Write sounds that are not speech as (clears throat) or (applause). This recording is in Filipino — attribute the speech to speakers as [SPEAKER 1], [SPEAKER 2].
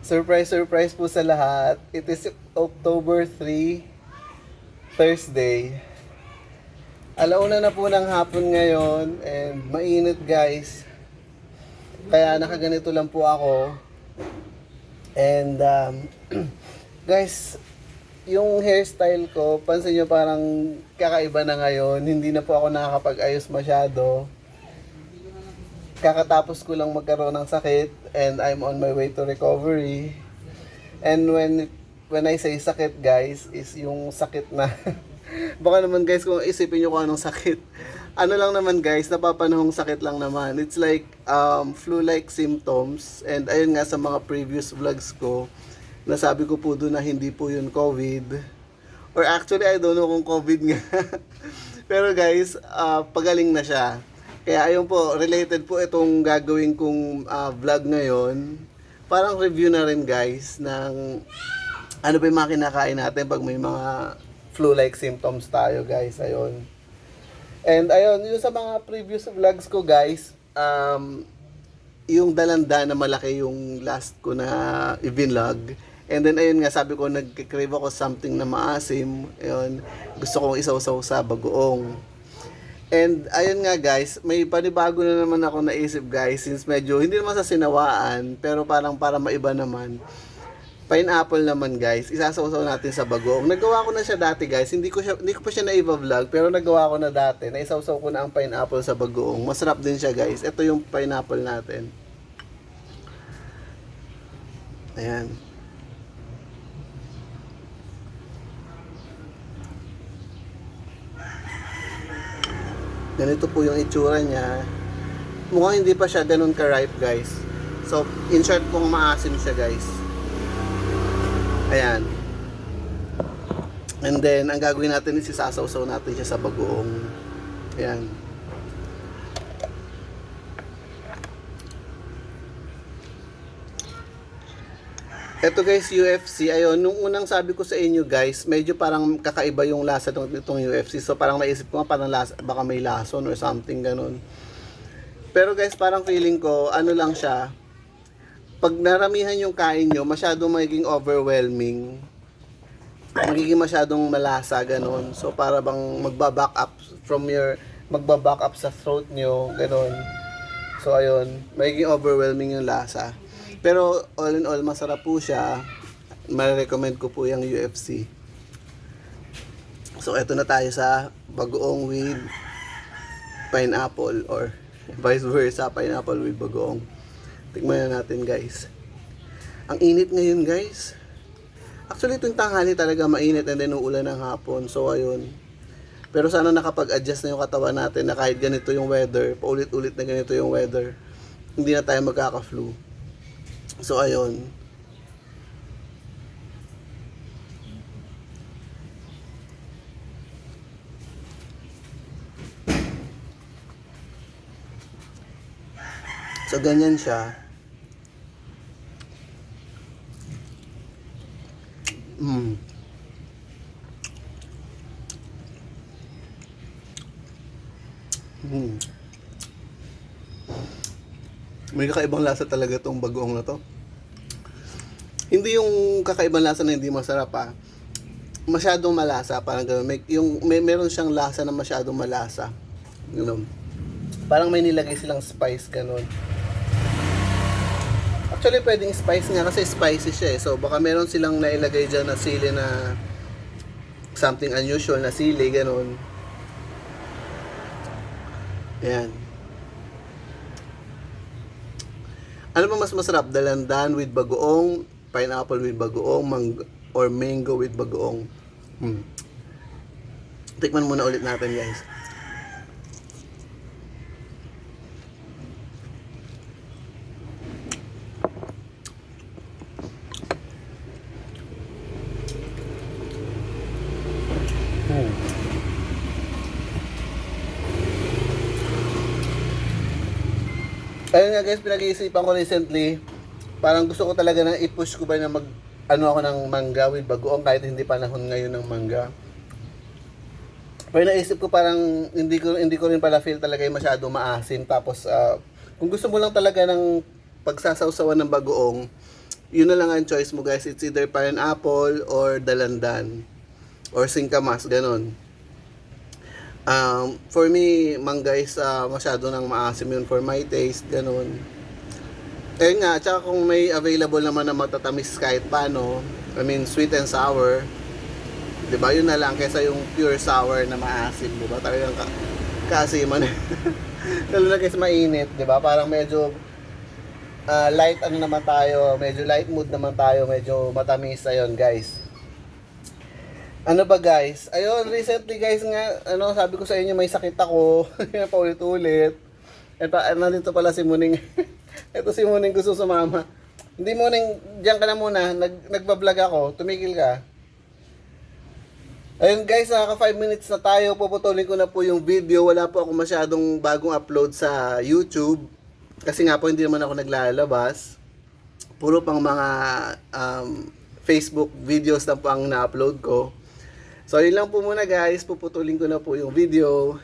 [SPEAKER 1] Surprise, surprise po sa lahat. It is October 3, Thursday. Alauna na po ng hapon ngayon and mainit guys. Kaya nakaganito lang po ako. And um, (clears throat) guys, yung hairstyle ko, pansin nyo parang kakaiba na ngayon. Hindi na po ako nakakapag-ayos masyado. Kakatapos ko lang magkaroon ng sakit and I'm on my way to recovery. And when when I say sakit guys, is yung sakit na (laughs) baka naman guys kung isipin nyo kung anong sakit. Ano lang naman guys, napapanahong sakit lang naman. It's like um, flu-like symptoms. And ayun nga sa mga previous vlogs ko, nasabi ko po doon na hindi po yun COVID. Or actually, I don't know kung COVID nga. (laughs) Pero guys, ah, pagaling na siya. Kaya ayun po, related po itong gagawin kong ah, vlog ngayon. Parang review na rin guys ng ano ba yung mga kinakain natin pag may mga flu-like symptoms tayo guys. Ayun. And ayun, yung sa mga previous vlogs ko guys, um, yung dalanda na malaki yung last ko na i-vlog. And then ayun nga, sabi ko nagkikrave ako something na maasim. Ayun, gusto kong isaw-saw sa bagoong. And ayun nga guys, may panibago na naman ako naisip guys since medyo hindi naman sa sinawaan pero parang para maiba naman. Pineapple naman guys, isasawsaw natin sa bagoong. Nagawa ko na siya dati guys, hindi ko siya hindi ko pa siya na-vlog pero nagawa ko na dati. Naisawsaw ko na ang pineapple sa bagoong. Masarap din siya guys. Ito yung pineapple natin. Ayan. Ganito po yung itsura niya. Mukhang hindi pa siya ganun ka-ripe, guys. So, in short, kung maasim siya, guys. Ayan. And then, ang gagawin natin is isasawsaw natin siya sa bagoong. Ayan. Ito guys, UFC. Ayun, nung unang sabi ko sa inyo guys, medyo parang kakaiba yung lasa ng itong UFC. So parang naisip ko nga parang lasa, baka may lason or something ganun. Pero guys, parang feeling ko, ano lang siya, pag naramihan yung kain nyo, masyadong magiging overwhelming. Magiging masyadong malasa, ganun. So para bang magbaback up from your, magbaback up sa throat nyo, ganun. So ayun, magiging overwhelming yung lasa. Pero all in all, masarap po siya. Ma-recommend ko po yung UFC. So eto na tayo sa bagoong with pineapple or vice versa, pineapple with bagoong. Tikman na natin guys. Ang init ngayon guys. Actually itong tanghali talaga mainit and then uulan ng hapon. So ayun. Pero sana nakapag-adjust na yung katawan natin na kahit ganito yung weather, paulit-ulit na ganito yung weather, hindi na tayo magkaka-flu. So ayun. So ganyan siya. Mm. Mm. May kakaibang lasa talaga tong bagoong na to. Hindi yung kakaibang lasa na hindi masarap ah. Masyadong malasa, parang gano'n. May, yung, may, meron siyang lasa na masyadong malasa. Ganun. Parang may nilagay silang spice, ganun. Actually, pwedeng spice nga kasi spicy siya eh. So, baka meron silang nailagay dyan na sili na something unusual na sili, ganun. Ayan. Ano ba mas masarap? Dalandan with bagoong, pineapple with bagoong, mang or mango with bagoong. Hmm. Tikman muna ulit natin guys. Ayun nga guys, pinag-iisipan ko recently, parang gusto ko talaga na i-push ko ba na mag, ano ako ng mangga with bagoong kahit hindi panahon ngayon ng mangga. Pero naisip ko parang hindi ko hindi ko rin pala feel talaga yung masyado maasim tapos ah, kung gusto mo lang talaga ng pagsasawsawan ng bagoong, yun na lang ang choice mo guys. It's either pineapple or dalandan or singkamas, ganun. Um, for me, mangga is ah, masyado nang maasim yun for my taste, ganun. Eh nga, tsaka kung may available naman na matatamis kahit paano, I mean sweet and sour, 'di ba? Yun na lang kaysa yung pure sour na maasim, 'di ba? Talagang ka kaasiman. (laughs) Lalo na kasi mainit, 'di ba? Parang medyo ah, light ano naman tayo, medyo light mood naman tayo, medyo matamis ayun, guys. Ano ba guys? Ayun, recently guys nga, ano, sabi ko sa inyo may sakit ako. (laughs) Paulit-ulit. Pa, nandito pala si Muning. (laughs) Ito si Muning gusto sumama. Hindi Muning, diyan ka na muna. Nag, nagbablog ako. Tumigil ka. Ayun guys, naka 5 minutes na tayo. Puputulin ko na po yung video. Wala po ako masyadong bagong upload sa YouTube. Kasi nga po hindi naman ako naglalabas. Puro pang mga um, Facebook videos na po ang na-upload ko. So yun lang po muna guys. Puputulin ko na po yung video.